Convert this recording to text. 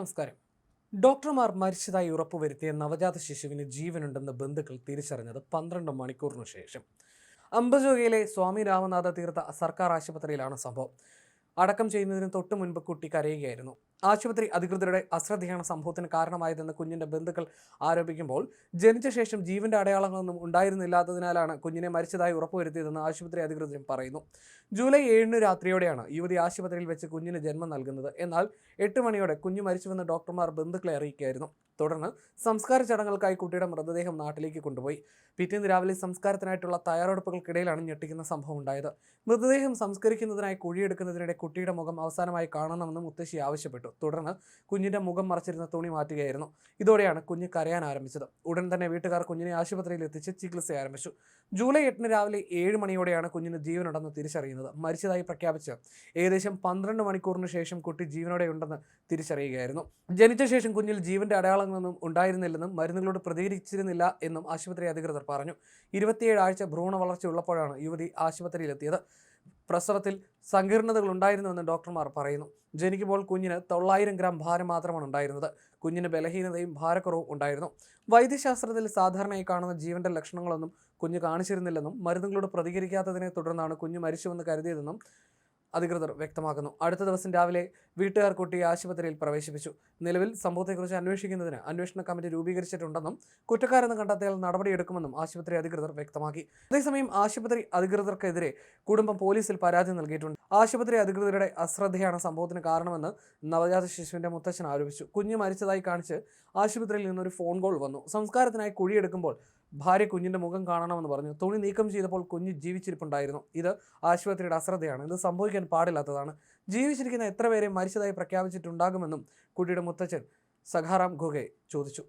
നമസ്കാരം. ഡോക്ടർമാർ മരിച്ചതായി ഉറപ്പുവരുത്തിയ നവജാത ശിശുവിന് ജീവനുണ്ടെന്ന് ബന്ധുക്കൾ തിരിച്ചറിഞ്ഞത് പന്ത്രണ്ട് മണിക്കൂറിനു ശേഷം. അംബജോഗയിലെ സ്വാമി രാമനാഥ തീർത്ഥ സർക്കാർ ആശുപത്രിയിലാണ് സംഭവം. അടക്കം ചെയ്യുന്നതിന് തൊട്ടു മുൻപ് കുട്ടി കരയുകയായിരുന്നു. ആശുപത്രി അധികൃതരുടെ അശ്രദ്ധയാണ് സംഭവത്തിന് കാരണമായതെന്ന് കുഞ്ഞിന്റെ ബന്ധുക്കൾ ആരോപിക്കുമ്പോൾ ജനിച്ച ശേഷം ജീവന്റെ അടയാളങ്ങളൊന്നും ഉണ്ടായിരുന്നില്ലാത്തതിനാലാണ് കുഞ്ഞിനെ മരിച്ചതായി ഉറപ്പുവരുത്തിയതെന്ന് ആശുപത്രി അധികൃതരും പറയുന്നു. ജൂലൈ ഏഴിന് രാത്രിയോടെയാണ് യുവതി ആശുപത്രിയിൽ വെച്ച് കുഞ്ഞിന് ജന്മം നൽകുന്നത്. എന്നാൽ എട്ട് മണിയോടെ കുഞ്ഞു മരിച്ചുവെന്ന് ഡോക്ടർമാർ ബന്ധുക്കളെ അറിയിക്കുകയായിരുന്നു. തുടർന്ന് സംസ്കാര ചടങ്ങുകൾക്കായി കുട്ടിയുടെ മൃതദേഹം നാട്ടിലേക്ക് കൊണ്ടുപോയി. പിറ്റേന്ന് രാവിലെ സംസ്കാരത്തിനായിട്ടുള്ള തയ്യാറെടുപ്പുകൾക്കിടയിലാണ് ഞെട്ടിക്കുന്ന സംഭവം ഉണ്ടായത്. മൃതദേഹം സംസ്കരിക്കുന്നതിനായി കുഴിയെടുക്കുന്നതിനിടെ കുട്ടിയുടെ മുഖം അവസാനമായി കാണണമെന്ന് മുത്തശ്ശി ആവശ്യപ്പെട്ടു. തുടർന്ന് കുഞ്ഞിന്റെ മുഖം മറച്ചിരുന്ന തുണി മാറ്റുകയായിരുന്നു. ഇതോടെയാണ് കുഞ്ഞ് കരയാൻ ആരംഭിച്ചത്. ഉടൻ തന്നെ വീട്ടുകാർ കുഞ്ഞിനെ ആശുപത്രിയിൽ എത്തിച്ച് ചികിത്സ ആരംഭിച്ചു. ജൂലൈ എട്ടിന് രാവിലെ ഏഴ് മണിയോടെയാണ് കുഞ്ഞിന് ജീവനുണ്ടെന്ന് തിരിച്ചറിയുന്നത്. മരിച്ചതായി പ്രഖ്യാപിച്ച് ഏകദേശം പന്ത്രണ്ട് മണിക്കൂറിന് ശേഷം കുട്ടി ജീവനോടെ ഉണ്ടെന്ന് തിരിച്ചറിയുകയായിരുന്നു. ജനിച്ച ശേഷം കുഞ്ഞിൽ ജീവന്റെ അടയാളങ്ങളൊന്നും ഉണ്ടായിരുന്നില്ലെന്നും മരുന്നുകളോട് പ്രതികരിച്ചിരുന്നില്ല എന്നും ആശുപത്രി അധികൃതർ പറഞ്ഞു. ഇരുപത്തിയേഴ് ആഴ്ച ഭ്രൂണ വളർച്ച ഉള്ളപ്പോഴാണ് യുവതി ആശുപത്രിയിലെത്തിയത്. പ്രസവത്തിൽ സങ്കീർണതകൾ ഉണ്ടായിരുന്നുവെന്ന് ഡോക്ടർമാർ പറയുന്നു. ജനിക്കുമ്പോൾ കുഞ്ഞിന് തൊള്ളായിരം ഗ്രാം ഭാരം മാത്രമാണ് ഉണ്ടായിരുന്നത്. കുഞ്ഞിന് ബലഹീനതയും ഭാരക്കുറവും ഉണ്ടായിരുന്നു. വൈദ്യശാസ്ത്രത്തിൽ സാധാരണയായി കാണുന്ന ജീവന്റെ ലക്ഷണങ്ങളൊന്നും കുഞ്ഞ് കാണിച്ചിരുന്നില്ലെന്നും മരുന്നുകളോട് പ്രതികരിക്കാത്തതിനെ തുടർന്നാണ് കുഞ്ഞ് മരിച്ചുവെന്ന് കരുതിയതെന്നും അധികൃതർ വ്യക്തമാക്കുന്നു. അടുത്ത ദിവസം രാവിലെ വീട്ടുകാർ കുട്ടിയെ ആശുപത്രിയിൽ പ്രവേശിപ്പിച്ചു. നിലവിൽ സംഭവത്തെക്കുറിച്ച് അന്വേഷിക്കുന്നതിന് അന്വേഷണ കമ്മിറ്റി രൂപീകരിച്ചിട്ടുണ്ടെന്നും കുറ്റക്കാരെന്ന് കണ്ടെത്തിയാൽ നടപടിയെടുക്കുമെന്നും ആശുപത്രി അധികൃതർ വ്യക്തമാക്കി. അതേസമയം ആശുപത്രി അധികൃതർക്കെതിരെ കുടുംബം പോലീസിൽ പരാതി നൽകിയിട്ടുണ്ട്. ആശുപത്രി അധികൃതരുടെ അശ്രദ്ധയാണ് സംഭവത്തിന് കാരണമെന്ന് നവജാത ശിശുവിന്റെ മുത്തച്ഛൻ ആരോപിച്ചു. കുഞ്ഞ് മരിച്ചതായി കാണിച്ച് ആശുപത്രിയിൽ നിന്നൊരു ഫോൺ കോൾ വന്നു. സംസ്കാരത്തിനായി കുഴിയെടുക്കുമ്പോൾ ഭാര്യ കുഞ്ഞിന്റെ മുഖം കാണണമെന്ന് പറഞ്ഞു. തുണി നീക്കം ചെയ്തപ്പോൾ കുഞ്ഞ് ജീവിച്ചിരിപ്പുണ്ടായിരുന്നു. ഇത് ആശുപത്രിയുടെ അശ്രദ്ധയാണ്. ഇത് സംഭവിക്കാൻ പാടില്ലാത്തതാണ്. ജീവിച്ചിരിക്കുന്ന എത്ര പേരെ മരിച്ചതായി പ്രഖ്യാപിച്ചിട്ടുണ്ടാകുമെന്നും കുട്ടിയുടെ മുത്തച്ഛൻ സഖാറാം ഖുഗെ ചോദിച്ചു.